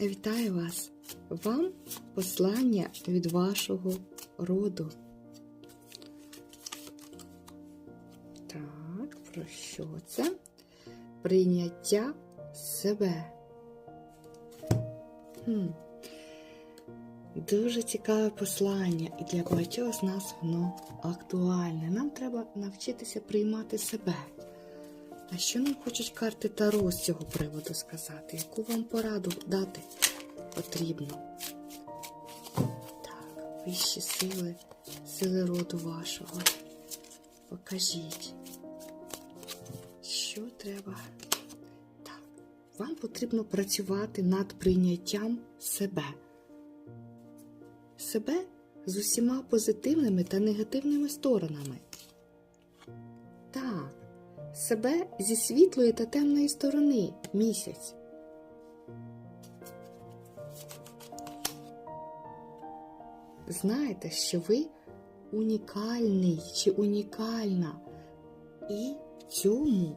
Вітаю вас! Вам послання від вашого роду. Так, про що це? Прийняття себе. Хм. Дуже цікаве послання, і для багатьох з нас воно актуальне. Нам треба навчитися приймати себе. А що нам хочуть карти Таро з цього приводу сказати? Яку вам пораду дати потрібно? Так, вищі сили, сили роду вашого. Покажіть, що треба. Так, вам потрібно працювати над прийняттям себе. Себе з усіма позитивними та негативними сторонами. Так себе зі світлої та темної сторони місяць. Знаєте, що ви унікальний чи унікальна, і цьому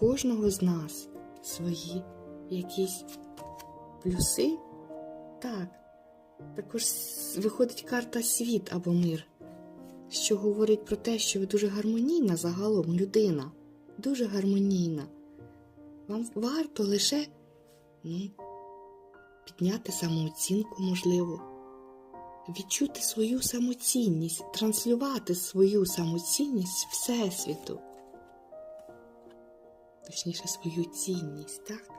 кожного з нас свої якісь плюси. Так, також виходить карта світ або мир, що говорить про те, що ви дуже гармонійна загалом людина дуже гармонійна. Вам варто лише ну, підняти самооцінку, можливо, відчути свою самоцінність, транслювати свою самоцінність Всесвіту. Точніше, свою цінність, так?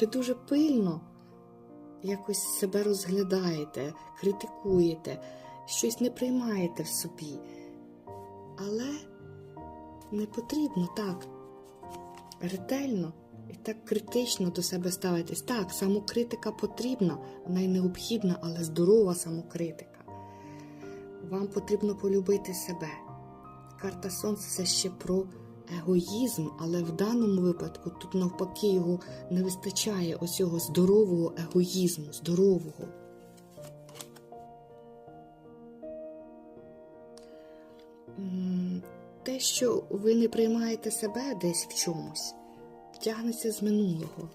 Ви дуже пильно якось себе розглядаєте, критикуєте, щось не приймаєте в собі. Але не потрібно так ретельно і так критично до себе ставитись. Так, самокритика потрібна, вона й необхідна, але здорова самокритика. Вам потрібно полюбити себе. Карта Сонця це ще про егоїзм, але в даному випадку тут навпаки його не вистачає ось цього здорового егоїзму, здорового. М, те, що ви не приймаєте себе десь в чомусь, тягнеться з минулого,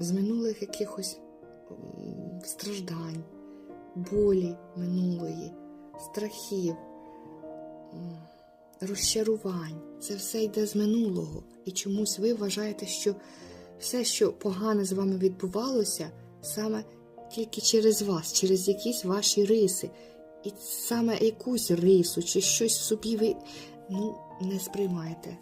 з минулих якихось страждань, болі минулої, страхів, розчарувань. Це все йде з минулого. І чомусь ви вважаєте, що все, що погане з вами відбувалося, саме тільки через вас, через якісь ваші риси. І саме якусь рису чи щось в собі ви ну, не сприймаєте.